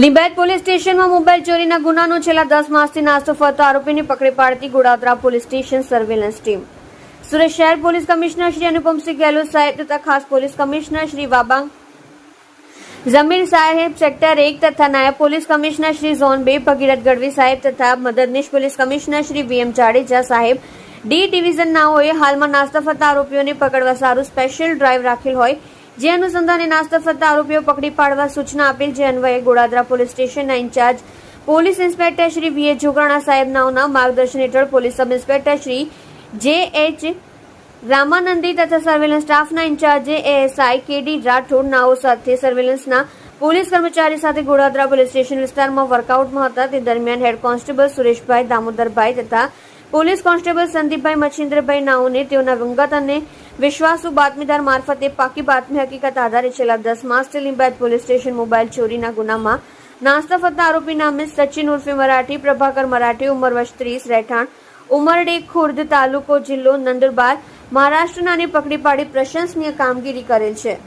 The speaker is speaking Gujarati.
લીંબાયત પોલીસ સ્ટેશનમાં મોબાઈલ ચોરીના ગુનાનો છેલ્લા દસ માસથી નાસ્તો ફરતો આરોપીને પકડી પાડતી Godadara police station surveillance team. Surat શહેર પોલીસ કમિશનર શ્રી અનુપમસિંહ ગેહલોત સાહેબ તથા ખાસ પોલીસ કમિશનર શ્રી વાબાંગ જમીર સાહેબ, સેક્ટર એક તથા નાયબ પોલીસ કમિશનર શ્રી ઝોન બે, ભગીરથ ગઢવી સાહેબ તથા મદદનીશ police commissioner Shri VM Jadeja સાહેબ. ડી ડિવિઝન નાઓએ હાલમાં નાસ્તા ફરતા આરોપીઓને પકડવા સારું સ્પેશિયલ ડ્રાઈવ રાખેલ હોય જે અનુસંધાને નાસ્તા ફરતા આરોપીઓ પકડી પાડવા સૂચના આપેલ, જે અન્વયે ગોડાદરા પોલીસ સ્ટેશનના incharge police inspector Shri V A Jogana સાહેબ નાઓના માર્ગદર્શન હેઠળ પોલીસ સબ ઇન્સ્પેક્ટર શ્રી જે એચ રામાનંદી તથા સર્વેલન્સ સ્ટાફના ઇન્ચાર્જે એએસઆઈ કેડી રાઠોડ નાઓ સાથે સર્વેલન્સના પોલીસ કર્મચારી સાથે ગોડાદરા પોલીસ સ્ટેશન વિસ્તારમાં વર્કઆઉટમાં હતા. તે દરમિયાન હેડ કોન્સ્ટેબલ સુરેશભાઈ દામોદરભાઈ તથા પોલીસ કોન્સ્ટેબલ સંદીપભાઈ મચ્છિન્દ્રભાઈ નાઓને તેઓના વિંગત અને વિશ્વાસુ બાતમીદાર મારફતે પાકી બાતમી હકીકત આધારે છેલ્લા દસ માસથી લીંબાયત પોલીસ સ્ટેશન મોબાઈલ ચોરીના ગુનામાં નાસ્તા ફરતા આરોપી નામે સચિન ઉર્ફે મરાઠી, પ્રભાકર મરાઠી, ઉંમર વર્ષ ત્રીસ, રહેઠાણ ઉમરડે ખુર્દ તાલુકો જિલ્લો નંદુરબાર, મહારાષ્ટ્રના પકડી પાડી પ્રશંસનીય કામગીરી કરેલ છે.